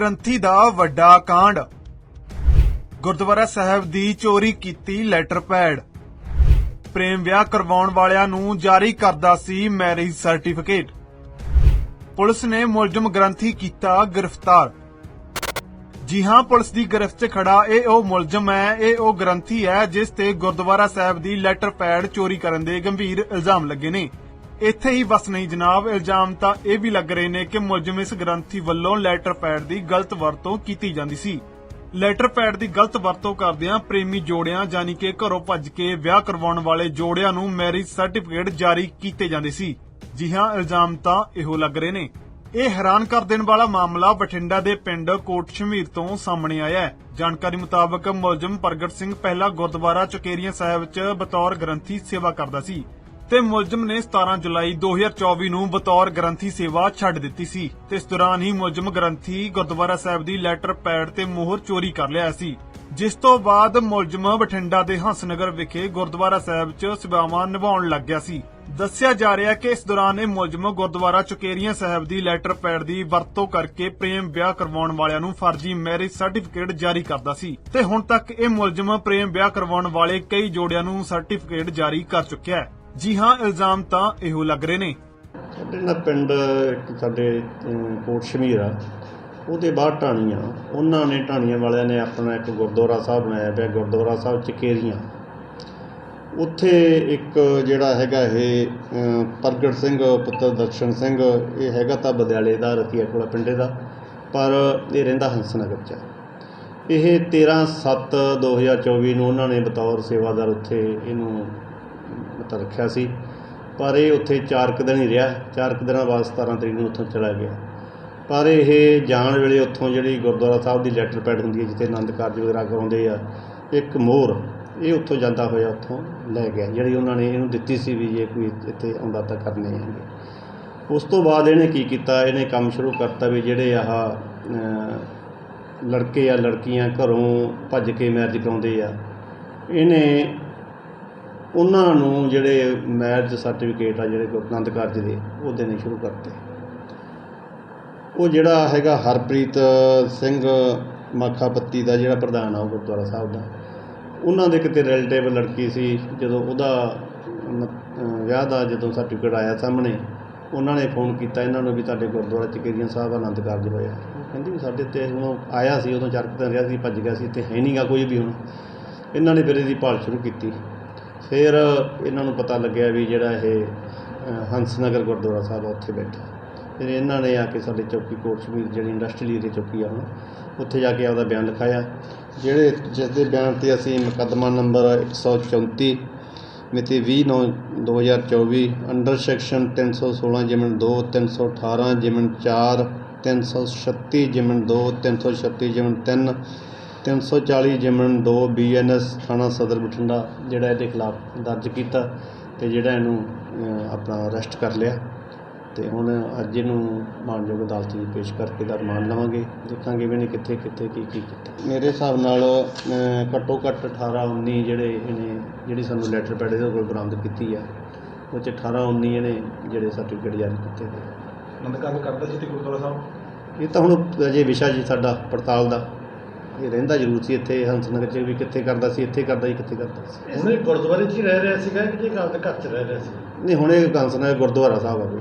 ਗ੍ਰੰਥੀ ਦਾ ਵੱਡਾ ਕਾਂਡ। ਗੁਰਦੁਆਰਾ ਸਾਹਿਬ ਦੀ ਚੋਰੀ ਕੀਤੀ ਲੈਟਰ ਪੈਡ। ਪ੍ਰੇਮ ਵਿਆਹ ਕਰਵਾਉਣ ਵਾਲਿਆਂ ਨੂੰ ਜਾਰੀ ਕਰਦਾ ਸੀ ਮੈਰਿਜ ਸਰਟੀਫਿਕੇਟ। ਪੁਲਿਸ ਨੇ ਮੁਲਜ਼ਮ ਗ੍ਰੰਥੀ ਕੀਤਾ ਗ੍ਰਿਫਤਾਰ। ਜੀ ਹਾਂ, ਪੁਲਿਸ ਦੀ ਗ੍ਰਿਫਤ 'ਚ ਖੜਾ ਇਹ ਉਹ ਮੁਲਜ਼ਮ ਹੈ, ਇਹ ਉਹ ਗ੍ਰੰਥੀ ਹੈ, ਜਿਸ ਤੇ ਗੁਰਦੁਆਰਾ ਸਾਹਿਬ ਦੀ ਲੈਟਰ ਪੈਡ ਚੋਰੀ ਕਰਨ ਦੇ ਗੰਭੀਰ ਇਲਜ਼ਾਮ ਲੱਗੇ ਨੇ। ਇੱਥੇ ਹੀ ਬਸ ਨਹੀਂ ਜਨਾਬ, ਇਲਜ਼ਾਮ ਤਾਂ ਇਹ ਵੀ ਲੱਗ ਰਹੇ ਨੇ ਕਿ ਮੁਲਜ਼ਮ ਇਸ ਗ੍ਰੰਥੀ ਵੱਲੋਂ ਲੈਟਰ ਪੈਡ ਦੀ ਗਲਤ ਵਰਤੋਂ ਕੀਤੀ ਜਾਂਦੀ ਸੀ। ਲੈਟਰ ਪੈਡ ਦੀ ਗਲਤ ਵਰਤੋਂ ਕਰਦਿਆਂ ਪ੍ਰੇਮੀ ਜੋੜਿਆਂ ਯਾਨੀ ਕਿ ਘਰੋਂ ਭੱਜ ਕੇ ਵਿਆਹ ਕਰਵਾਉਣ ਵਾਲੇ ਜੋੜਿਆਂ ਨੂੰ ਮੈਰਿਜ ਸਰਟੀਫਿਕੇਟ ਜਾਰੀ ਕੀਤੇ ਜਾਂਦੇ ਸੀ। ਜੀ ਹਾਂ, ਇਲਜ਼ਾਮ ਤਾਂ ਇਹੋ ਲੱਗ ਰਹੇ ਨੇ। ਇਹ ਹੈਰਾਨ ਕਰ ਦੇਣ ਵਾਲਾ ਮਾਮਲਾ ਬਠਿੰਡਾ ਦੇ ਪਿੰਡ ਕੋਟ ਸ਼ਮੀਰ ਤੋਂ ਸਾਹਮਣੇ ਆਇਆ ਹੈ। ਜਾਣਕਾਰੀ ਮੁਤਾਬਕ ਮੁਲਜ਼ਮ ਪ੍ਰਗਟ ਸਿੰਘ ਪਹਿਲਾਂ ਗੁਰਦੁਆਰਾ ਚੁਕੇਰੀਆਂ ਸਾਹਿਬ 'ਚ ਬਤੌਰ ਗ੍ਰੰਥੀ ਸੇਵਾ ਕਰਦਾ ਸੀ। ਤੇ ਮੁਲਜ਼ਮ ਨੇ 17 ਜੁਲਾਈ 2024 ਨੂੰ ਬਤੌਰ ਗ੍ਰੰਥੀ ਸੇਵਾ ਛੱਡ ਦਿੱਤੀ ਸੀ ਤੇ ਇਸ ਦੌਰਾਨ ਹੀ ਮੁਲਜ਼ਮ ਗ੍ਰੰਥੀ ਗੁਰਦੁਆਰਾ ਸਾਹਿਬ ਦੀ ਲੈਟਰ ਪੈਡ ਤੇ ਮੋਹਰ ਚੋਰੀ ਕਰ ਲਿਆ ਸੀ। ਜਿਸ ਤੋਂ ਬਾਅਦ ਮੁਲਜ਼ਮ ਬਠਿੰਡਾ ਦੇ ਹੰਸਨਗਰ ਵਿਖੇ ਗੁਰਦੁਆਰਾ ਸਾਹਿਬ 'ਚ ਸੇਵਾਵਾਂ ਨਿਭਾਉਣ ਲੱਗ ਗਿਆ ਸੀ। ਦੱਸਿਆ ਜਾ ਰਿਹਾ ਕਿ ਇਸ ਦੌਰਾਨ ਇਹ ਮੁਲਜ਼ਮ ਗੁਰਦੁਆਰਾ ਚੁਕੇਰੀਆਂ ਸਾਹਿਬ ਦੀ ਲੈਟਰ ਪੈਡ ਦੀ ਵਰਤੋਂ ਕਰਕੇ ਪ੍ਰੇਮ ਵਿਆਹ ਕਰਵਾਉਣ ਵਾਲਿਆਂ ਨੂੰ ਫਰਜ਼ੀ ਮੈਰਿਜ ਸਰਟੀਫਿਕੇਟ ਜਾਰੀ ਕਰਦਾ ਸੀ ਤੇ ਹੁਣ ਤੱਕ ਇਹ ਮੁਲਜ਼ਮ ਪ੍ਰੇਮ ਵਿਆਹ ਕਰਵਾਉਣ ਵਾਲੇ ਕਈ ਜੋੜਿਆਂ ਨੂੰ ਸਰਟੀਫਿਕੇਟ ਜਾਰੀ ਕਰ ਚੁੱਕਿਆ ਹੈ। ਜੀ ਹਾਂ, ਇਲਜ਼ਾਮ ਤਾਂ ਇਹੋ ਲੱਗ ਰਹੇ ਨੇ ਸਾਡੇ ਨਾ ਪਿੰਡ ਇੱਕ ਸਾਡੇ ਕੋਟ ਸ਼ਮੀਰ ਆ ਉਹਦੇ ਬਾਹਰ ਟਾਣੀਆਂ ਉਹਨਾਂ ਨੇ ਟਾਣੀਆਂ ਵਾਲਿਆਂ ਨੇ ਆਪਣਾ ਇੱਕ ਗੁਰਦੁਆਰਾ ਸਾਹਿਬ ਬਣਾਇਆ ਪਿਆ, ਗੁਰਦੁਆਰਾ ਸਾਹਿਬ ਚਕੇਰੀਆਂ ਉੱਥੇ ਇੱਕ ਜਿਹੜਾ ਹੈਗਾ ਇਹ ਪ੍ਰਗਟ ਸਿੰਘ, ਪੁੱਤਰ ਦਰਸ਼ਨ ਸਿੰਘ, ਇਹ ਹੈਗਾ ਤਾਂ ਬਦਿਆਲੇ ਦਾ, ਰਤੀਆ ਕੋਲਾ ਪਿੰਡੇ ਦਾ, ਪਰ ਇਹ ਰਹਿੰਦਾ ਹੰਸਨਗਰ ਚ ਆ। ਇਹ 13/7/2024 ਨੂੰ ਉਹਨਾਂ ਨੇ ਬਤੌਰ ਸੇਵਾਦਾਰ ਉੱਥੇ ਇਹਨੂੰ ਰੱਖਿਆ ਸੀ, ਪਰ ਇਹ ਉੱਥੇ ਚਾਰ ਕੁ ਦਿਨ ਹੀ ਰਿਹਾ, ਚਾਰ ਕੁ ਦਿਨਾਂ ਬਾਅਦ 17 ਤਰੀਕ ਨੂੰ ਉੱਥੋਂ ਚਲਾ ਗਿਆ। ਪਰ ਇਹ ਜਾਣ ਵੇਲੇ ਉੱਥੋਂ ਜਿਹੜੀ ਗੁਰਦੁਆਰਾ ਸਾਹਿਬ ਦੀ ਲੈਟਰ ਪੈਡ ਹੁੰਦੀ ਹੈ, ਜਿੱਥੇ ਆਨੰਦ ਕਾਰਜ ਵਗੈਰਾ ਕਰਾਉਂਦੇ ਆ, ਇੱਕ ਮੋਹਰ ਇਹ ਉੱਥੋਂ ਜਾਂਦਾ ਹੋਇਆ ਉੱਥੋਂ ਲੈ ਗਿਆ, ਜਿਹੜੀ ਉਹਨਾਂ ਨੇ ਇਹਨੂੰ ਦਿੱਤੀ ਸੀ ਵੀ ਜੇ ਕੋਈ ਇੱਥੇ ਆਉਂਦਾ ਤਾਂ ਕਰਨੇ ਹੈਗੇ ਉਸ ਤੋਂ ਬਾਅਦ ਇਹਨੇ ਕੀ ਕੀਤਾ? ਇਹਨੇ ਕੰਮ ਸ਼ੁਰੂ ਕਰਤਾ ਵੀ ਜਿਹੜੇ ਆਹ ਲੜਕੇ ਆ, ਲੜਕੀਆਂ ਘਰੋਂ ਭੱਜ ਕੇ ਮੈਰਿਜ ਕਰਾਉਂਦੇ ਆ। ਇਹਨੇ ਉਹਨਾਂ ਨੂੰ ਜਿਹੜੇ ਮੈਰਿਜ ਸਰਟੀਫਿਕੇਟ ਆ, ਜਿਹੜੇ ਗੁਰੂ ਆਨੰਦ ਕਾਰਜ ਦੇ, ਉਹ ਦੇਣੇ ਸ਼ੁਰੂ ਕਰਤੇ। ਉਹ ਜਿਹੜਾ ਹੈਗਾ ਹਰਪ੍ਰੀਤ ਸਿੰਘ ਮਾਖਾਪੱਤੀ ਦਾ ਜਿਹੜਾ ਪ੍ਰਧਾਨ ਆ, ਉਹ ਗੁਰਦੁਆਰਾ ਸਾਹਿਬ ਦਾ, ਉਹਨਾਂ ਦੇ ਕਿਤੇ ਰਿਲੇਟਿਵ ਲੜਕੀ ਸੀ, ਜਦੋਂ ਉਹਦਾ ਵਿਆਹ ਦਾ ਜਦੋਂ ਸਰਟੀਫਿਕੇਟ ਆਇਆ ਸਾਹਮਣੇ, ਉਹਨਾਂ ਨੇ ਫੋਨ ਕੀਤਾ ਇਹਨਾਂ ਨੂੰ ਵੀ ਤੁਹਾਡੇ ਗੁਰਦੁਆਰਾ ਚਕੇਰੀਆਂ ਸਾਹਿਬ ਆਨੰਦ ਕਾਰਜ ਹੋਇਆ ਕਹਿੰਦੀ ਵੀ ਸਾਡੇ ਤੇ ਹੁਣ ਆਇਆ ਸੀ, ਉਦੋਂ ਚਰਕ ਤਾਂ ਰਿਹਾ ਸੀ, ਭੱਜ ਗਿਆ ਸੀ, ਇੱਥੇ ਹੈ ਨਹੀਂਗਾ ਕੋਈ ਵੀ ਹੁਣ। ਇਹਨਾਂ ਨੇ ਫਿਰ ਇਹਦੀ ਭਾਲ ਸ਼ੁਰੂ ਕੀਤੀ। ਫਿਰ ਇਹਨਾਂ ਨੂੰ ਪਤਾ ਲੱਗਿਆ ਵੀ ਜਿਹੜਾ ਇਹ ਹੰਸ ਨਗਰ ਗੁਰਦੁਆਰਾ ਸਾਹਿਬ ਆ, ਉੱਥੇ ਬੈਠਾ। ਫਿਰ ਇਹਨਾਂ ਨੇ ਆ ਕੇ ਸਾਡੇ ਚੌਕੀ ਕੋਟ ਸ਼ਮੀਰ ਜਿਹੜੀ ਇੰਡਸਟਰੀਅਲ ਏਰੀਆ ਚੌਕੀ ਆ ਹੁਣ ਉੱਥੇ ਜਾ ਕੇ ਆਪਦਾ ਬਿਆਨ ਲਿਖਾਇਆ। ਜਿਹੜੇ ਜਿਸ ਦੇ ਬਿਆਨ ਤੇ ਅਸੀਂ ਮੁਕੱਦਮਾ ਨੰਬਰ 134 ਮਿਤੀ 20/9/2024 ਅੰਡਰ ਸੈਕਸ਼ਨ 316 ਜਿਮਨ 2 318 ਜਿਮਨ 4 336 ਜਿਮਨ 2 336 ਜਿਮਨ 3 340 ਜਿਮਨ 2 ਬੀਐਨਐਸ ਥਾਣਾ ਸਦਰ ਬਠਿੰਡਾ ਜਿਹੜਾ ਇਹਦੇ ਖਿਲਾਫ ਦਰਜ ਕੀਤਾ ਤੇ ਜਿਹੜਾ ਇਹਨੂੰ ਆਪਣਾ ਅਰੈਸਟ ਕਰ ਲਿਆ। ਤੇ ਹੁਣ ਅੱਜ ਇਹਨੂੰ ਮਾਨਯੋਗ ਅਦਾਲਤ ਵਿੱਚ ਪੇਸ਼ ਕਰਕੇ ਦਾ ਰਿਮਾਂਡ ਲਵਾਂਗੇ। ਦੇਖਾਂਗੇ ਵੀ ਇਹਨੇ ਕਿੱਥੇ ਕਿੱਥੇ ਕੀ ਕੀ ਕੀਤਾ। ਮੇਰੇ ਹਿਸਾਬ ਨਾਲ ਘੱਟੋ ਘੱਟ 18 19 ਜਿਹੜੇ ਇਹਨੇ ਜਿਹੜੀ ਸਾਨੂੰ ਲੈਟਰ ਪੈਡ ਇਹਦੇ ਕੋਲ ਬਰਾਮਦ ਕੀਤੀ ਆ ਉਹ 'ਚ 18 19 ਇਹਨੇ ਜਿਹੜੇ ਸਰਟੀਫਿਕੇਟ ਜਾਰੀ ਕੀਤੇ ਗਏ ਨੰਦਕਾਰ ਕਰਦਾ ਸੀ ਤੇ ਗੁਰਦੁਆਰਾ ਸਾਹਿਬ? ਇਹ ਤਾਂ ਹੁਣ ਅਜੇ ਵਿਸ਼ਾ ਜੀ ਸਾਡਾ ਪੜਤਾਲ ਦਾ। ਇਹ ਰਹਿੰਦਾ ਜ਼ਰੂਰ ਸੀ ਇੱਥੇ ਹੰਸਨਗਰ ਚ ਵੀ ਕਿੱਥੇ ਕਰਦਾ ਸੀ ਇੱਥੇ ਕਰਦਾ ਸੀ ਕਿੱਥੇ ਕਰਦਾ ਸੀ। ਹੁਣੇ ਗੁਰਦੁਆਰੇ 'ਚ ਹੀ ਰਹਿ ਰਿਹਾ ਸੀਗਾ ਕਿ ਜੇ ਆਪਦੇ ਘਰ 'ਚ ਰਹਿ ਰਿਹਾ ਸੀ? ਨਹੀਂ ਹੁਣ ਇਹ ਹੰਸਨਗਰ ਗੁਰਦੁਆਰਾ ਸਾਹਿਬ ਆ ਕੋਈ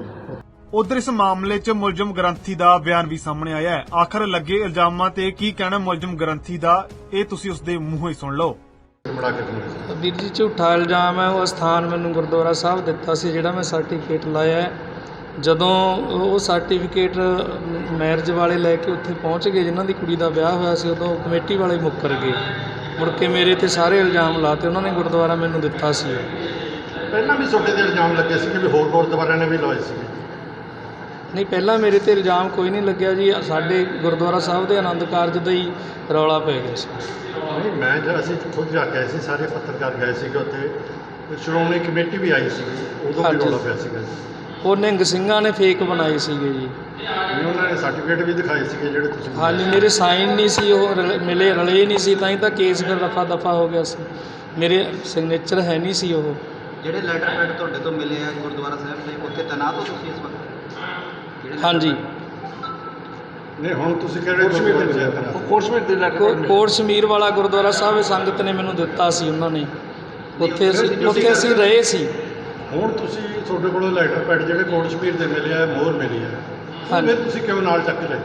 ਉਧਰ ਇਸ ਮਾਮਲੇ 'ਚ ਮੁਲਜ਼ਮ ਗ੍ਰੰਥੀ ਦਾ ਬਿਆਨ ਵੀ ਸਾਹਮਣੇ ਆਇਆ ਹੈ। ਆਖਰ ਲੱਗੇ ਇਲਜ਼ਾਮਾਂ ਤੇ ਕੀ ਕਹਿਣਾ ਮੁਲਜ਼ਮ ਗ੍ਰੰਥੀ ਦਾ ਇਹ ਤੁਸੀਂ ਉਸ ਦੇ ਮੂੰਹੋਂ ਹੀ ਸੁਣ ਲਓ। ਬੜਾ ਵੀਰ ਜੀ ਝੂਠਾ ਇਲਜ਼ਾਮ ਹੈ ਉਹ ਸਥਾਨ ਮੈਨੂੰ ਗੁਰਦੁਆਰਾ ਸਾਹਿਬ ਦਿੱਤਾ ਸੀ ਜਿਹੜਾ ਮੈਂ ਸਰਟੀਫਿਕੇਟ ਲਾਇਆ ਹੈ। ਜਦੋਂ ਉਹ ਸਰਟੀਫਿਕੇਟ ਮੈਰਿਜ ਵਾਲੇ ਲੈ ਕੇ ਉੱਥੇ ਪਹੁੰਚ ਗਏ ਜਿਨ੍ਹਾਂ ਦੀ ਕੁੜੀ ਦਾ ਵਿਆਹ ਹੋਇਆ ਸੀ ਉਦੋਂ ਕਮੇਟੀ ਵਾਲੇ ਮੁੱਕਰ ਗਏ। ਮੁੜ ਕੇ ਮੇਰੇ ਤੇ ਸਾਰੇ ਇਲਜ਼ਾਮ ਲਾਤੇ ਉਹਨਾਂ ਨੇ ਗੁਰਦੁਆਰਾ ਮੈਨੂੰ ਦਿੱਤਾ ਸੀ। ਪਹਿਲਾਂ ਵੀ ਤੁਹਾਡੇ ਤੇ ਇਲਜ਼ਾਮ ਲੱਗੇ ਸੀ ਕਿ ਵੀ ਹੋਰ ਗੁਰਦੁਆਰਿਆਂ ਨੇ ਵੀ ਲਾਏ ਸੀ? ਨਹੀਂ ਪਹਿਲਾਂ ਮੇਰੇ ਤੇ ਇਲਜ਼ਾਮ ਕੋਈ ਨਹੀਂ ਲੱਗਿਆ ਜੀ। ਸਾਡੇ ਗੁਰਦੁਆਰਾ ਸਾਹਿਬ ਦੇ ਆਨੰਦ ਕਾਰਜ ਦਾ ਹੀ ਰੌਲਾ ਪੈ ਗਿਆ ਸੀ। ਨਹੀਂ ਮੈਂ ਜਦ ਅਸੀਂ ਖੁਦ ਜਾ ਕੇ ਆਏ ਸੀ ਸਾਰੇ ਪੱਤਰਕਾਰ ਗਏ ਸੀਗੇ ਉੱਥੇ। ਸ਼੍ਰੋਮਣੀ ਕਮੇਟੀ ਵੀ ਆਈ ਸੀ ਉਦੋਂ ਵੀ। ਰੌਲਾ ਪਿਆ ਸੀਗਾ ਉਹ ਨਿਹੰਗ ਸਿੰਘਾਂ ਨੇ ਫੇਕ ਬਣਾਏ ਸੀਗੇ ਜੀ। ਉਹਨਾਂ ਨੇ ਸਰਟੀਫਿਕੇਟ ਵੀ ਦਿਖਾਏ ਸੀਗੇ ਜਿਹੜੇ ਤੁਸੀਂ ਹਾਂਜੀ ਮੇਰੇ ਸਾਈਨ ਨਹੀਂ ਸੀ ਉਹ ਰਲ- ਮਿਲੇ ਰਲੇ ਨਹੀਂ ਸੀ ਤਾਂ ਹੀ ਤਾਂ ਕੇਸ ਫਿਰ ਰਫਾ ਦਫਾ ਹੋ ਗਿਆ ਸੀ। ਮੇਰੇ ਸਿਗਨੇਚਰ ਹੈ ਨਹੀਂ ਸੀ ਉਹ। ਜਿਹੜੇ ਲੈਟਰ ਪੈਡ ਤੁਹਾਡੇ ਤੋਂ ਮਿਲੇ ਆ ਗੁਰਦੁਆਰਾ ਸਾਹਿਬ ਦੇ ਉੱਥੇ ਤੈਨਾਤ ਹੋ ਤੁਸੀਂ ਇਸ ਵਕਤ? ਜਿਹੜੇ letter ਹਾਂਜੀ? ਨਹੀਂ ਹੁਣ ਤੁਸੀਂ ਕਿਹੜੇ ਗੁਰਦੁਆਰੇ ਮਿਲਿਆ ਫਿਰ ਕੋਟਸ਼ਮੀਰ ਦੇ ਲੈਟਰ ਕੋ- ਕੋਟ ਸ਼ਮੀਰ ਵਾਲਾ ਗੁਰਦੁਆਰਾ ਸਾਹਿਬ ਸੰਗਤ ਨੇ ਮੈਨੂੰ ਦਿੱਤਾ ਸੀ ਉਹਨਾਂ ਨੇ। ਉੱਥੇ ਅਸੀਂ ਉੱਥੇ ਅਸੀਂ ਰਹੇ ਸੀ। ਹੁਣ ਤੁਸੀਂ ਤੁਹਾਡੇ ਕੋਲ ਲੈਟਰ ਪੈਡ ਜਿਹੜੇ ਕੋਟ ਸ਼ਮੀਰ ਦੇ ਮਿਲੇ ਆ ਮੋਹਰ ਮਿਲੀ ਆ। ਫਿਰ ਤੁਸੀਂ ਕਿਉਂ ਨਾਲ ਚੱਕ ਲਏ?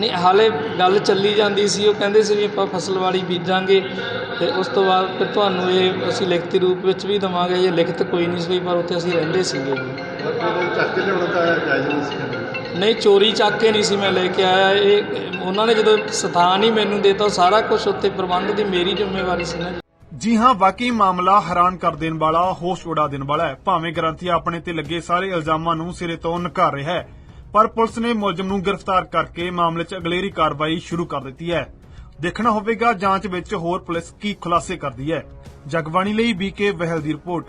ਨਹੀਂ ਹਾਲੇ ਗੱਲ ਚੱਲੀ ਜਾਂਦੀ ਸੀ ਉਹ ਕਹਿੰਦੇ ਸੀ ਵੀ ਆਪਾਂ ਫਸਲਵਾੜੀ ਬੀਜਾਂਗੇ ਤੇ ਉਸ ਤੋਂ ਬਾਅਦ ਫਿਰ ਤੁਹਾਨੂੰ ਇਹ ਅਸੀਂ ਲਿਖਤੀ ਰੂਪ ਵਿੱਚ ਵੀ ਦਵਾਂਗੇ ਇਹ ਲਿਖਤ ਕੋਈ ਨਹੀਂ ਸੀ ਪਰ ਉੱਥੇ ਅਸੀਂ ਰਹਿੰਦੇ ਸੀਗੇ। ਜੀ ਚੱਕ ਕੇ ਲਿਆਉਣਾ ਤਾਂ ਜਾਇਜ਼ ਨਹੀਂ ਸੀ ਨਹੀਂ ਚੋਰੀ ਚੱਕ ਕੇ ਨਹੀਂ ਸੀ ਮੈਂ ਲੈ ਕੇ ਆਇਆ ਇਹ ਉਹਨਾਂ ਨੇ ਜਦੋਂ ਸਥਾਨ ਹੀ ਮੈਨੂੰ ਦੇਤਾ ਸਾਰਾ ਕੁਝ ਉੱਥੇ ਪ੍ਰਬੰਧ ਦੀ ਮੇਰੀ ਜ਼ਿੰਮੇਵਾਰੀ ਸੀ ਨਾ। ਜੀ ਜੀ ਹਾਂ, ਵਾਕਈ ਮਾਮਲਾ ਹੈਰਾਨ ਕਰ ਦੇਣ ਵਾਲਾ, ਹੋਸ਼ ਉਡਾ ਦੇਣ ਵਾਲਾ ਹੈ। ਭਾਵੇਂ ਗ੍ਰੰਥੀ ਆਪਣੇ ਤੇ ਲੱਗੇ ਸਾਰੇ ਇਲਜ਼ਾਮਾਂ ਨੂੰ ਸਿਰੇ ਤੋਂ ਨਕਾਰ ਰਿਹਾ ਹੈ, ਪਰ ਪੁਲਿਸ ਨੇ ਮੁਲਜ਼ਮ ਨੂੰ ਗ੍ਰਿਫਤਾਰ ਕਰਕੇ ਮਾਮਲੇ 'ਚ ਅਗਲੇਰੀ ਕਾਰਵਾਈ ਸ਼ੁਰੂ ਕਰ ਦਿੱਤੀ ਹੈ। ਦੇਖਣਾ ਹੋਵੇਗਾ, ਜਾਂਚ ਵਿੱਚ ਹੋਰ ਪੁਲਿਸ ਕੀ ਖੁਲਾਸੇ ਕਰਦੀ ਹੈ। ਜਗਬਾਣੀ ਲਈ ਬੀਕੇ ਵਹਿਲ ਦੀ ਰਿਪੋਰਟ।